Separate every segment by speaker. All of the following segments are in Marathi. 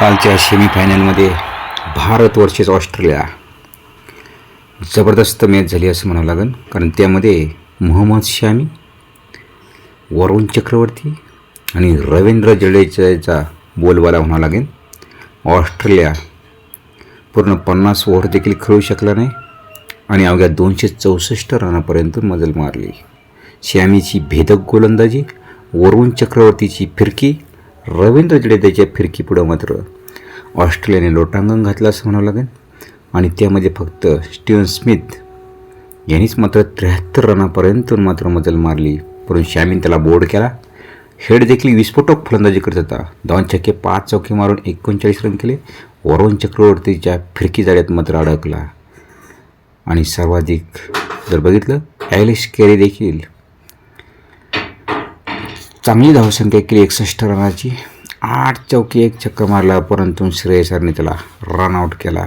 Speaker 1: कालच्या सेमीफायनलमध्ये भारत वर्सेस ऑस्ट्रेलिया जबरदस्त मॅच झाली असं म्हणावं लागेल. कारण त्यामध्ये मोहम्मद शामी वरुण चक्रवर्ती आणि रवींद्र जडेजाचा बोलबाला म्हणावं लागेल. ऑस्ट्रेलिया पूर्ण पन्नास ओव्हर देखील खेळू शकला नाही आणि अवघ्या दोनशे चौसष्ट रनापर्यंत मजल मारली. श्यामीची भेदक गोलंदाजी वरुण चक्रवर्तीची फिरकी रवींद्र जडेजाच्या फिरकीपुढं मात्र ऑस्ट्रेलियाने लोटांगण घातलं असं म्हणावं लागेल. आणि त्यामध्ये फक्त स्टीवन स्मिथ यांनीच मात्र त्र्याहत्तर रनापर्यंत मात्र मजल मारली. परंतु श्यामीन त्याला बोर्ड केला. हेड देखील विस्फोटक फलंदाजी करत होता. दोन छक्के पाच चौके मारून एकोणचाळीस रन केले. वरुण चक्रवर्तीच्या फिरकी जाळ्यात मात्र अडकला. आणि सर्वाधिक जर बघितलं ॲलिश केरी देखील चांगली धावसंख्या केली एकसष्ट रनाची. आठ चौकी एक चक्कर मारला परंतु श्रेयसरने त्याला रन आऊट केला.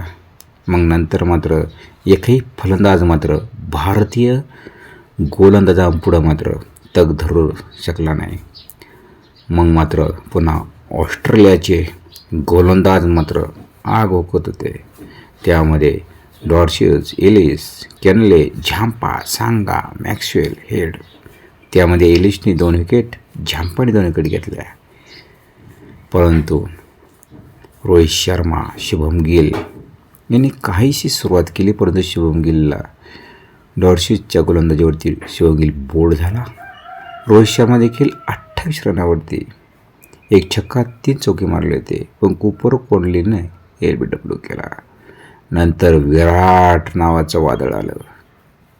Speaker 1: मग नंतर मात्र एकही फलंदाज मात्र भारतीय गोलंदाजांपुढं मात्र तग धरू शकला नाही. मग मात्र पुन्हा ऑस्ट्रेलियाचे गोलंदाज मात्र आग ओकत होते. त्यामध्ये डॉर्शियस एलिस केनले झांपा सांगा मॅक्सवेल हेड. त्यामध्ये एलिसने दोन विकेट झांपणी दोन घेतल्या. परंतु रोहित शर्मा शुभम गिल यांनी काहीशी सुरुवात केली परंतु शुभम गिलला डॉर्शिसच्या गोलंदाजीवरती शुभम गिल बोर्ड झाला. रोहित शर्मा देखील अठ्ठावीस रनावरती एक छक्का तीन चौके मारले होते पण कुपर कोंडलीनं एल बी डब्ल्यू केला. नंतर विराट नावाचं वादळ आलं.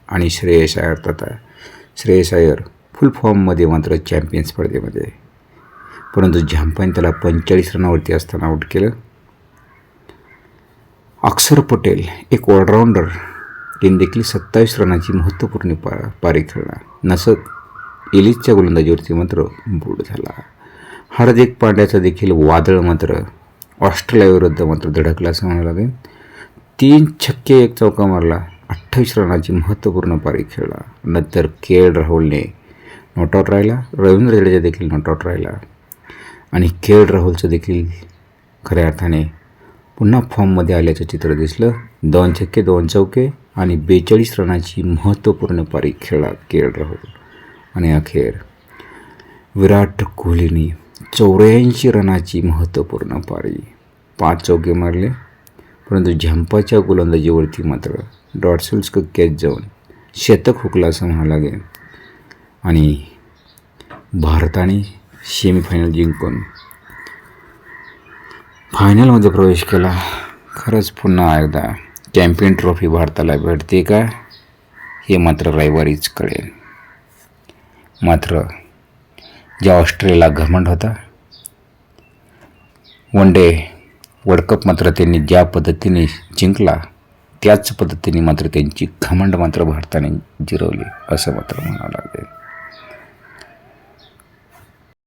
Speaker 1: आणि श्रेयस अय्यर तथा श्रेयस अय्यर फुल फॉर्ममध्ये मात्र चॅम्पियन स्पर्धेमध्ये. परंतु झांपाने त्याला पंचेचाळीस रनावरती असताना आऊट केलं. अक्षर पटेल एक ऑलराऊंडर त्यांनी देखील सत्तावीस रनाची महत्त्वपूर्ण पा पारी खेळला. नसत इलिजच्या गोलंदाजीवरती मात्र बोर्ड झाला. हार्दिक पांड्याचा देखील वादळ मात्र ऑस्ट्रेलियाविरुद्ध मात्र धडकला असं म्हणावं लागेल. तीन छक्के एक चौका मारला. अठ्ठावीस रनाची महत्त्वपूर्ण पारी खेळला. नंतर के एल राहुलने नॉट आउट राहिला. रवींद्र जडेजा देखील नॉट आउट राहिला. आणि के एल राहुलचं देखील खऱ्या अर्थाने पुन्हा फॉर्ममध्ये आल्याचं चित्र दिसलं. दोन छक्के दोन चौके आणि बेचाळीस रनाची महत्त्वपूर्ण पारी खेळला के एल राहुल. आणि अखेर विराट कोहलीने चौऱ्याऐंशी रनाची महत्त्वपूर्ण पारी. पाच चौके मारले परंतु झंपाच्या गोलंदाजीवरती मात्र डॉटसल्स कॅच जाऊन शतक हुकला असं म्हणावं लागेल. आणि भारताने सेमीफायनल जिंकून फायनलमध्ये प्रवेश केला. खरंच पुन्हा एकदा चॅम्पियन ट्रॉफी भारताला भेटते का? हे मात्र रविवारीच कळेल. मात्र ज्या ऑस्ट्रेलियाला घमंड होता वन डे वर्ल्ड कप मात्र त्यांनी ज्या पद्धतीने जिंकला त्याच पद्धतीने मात्र त्यांची घमंड मात्र भारताने जिरवली असं मात्र म्हणावं लागेल.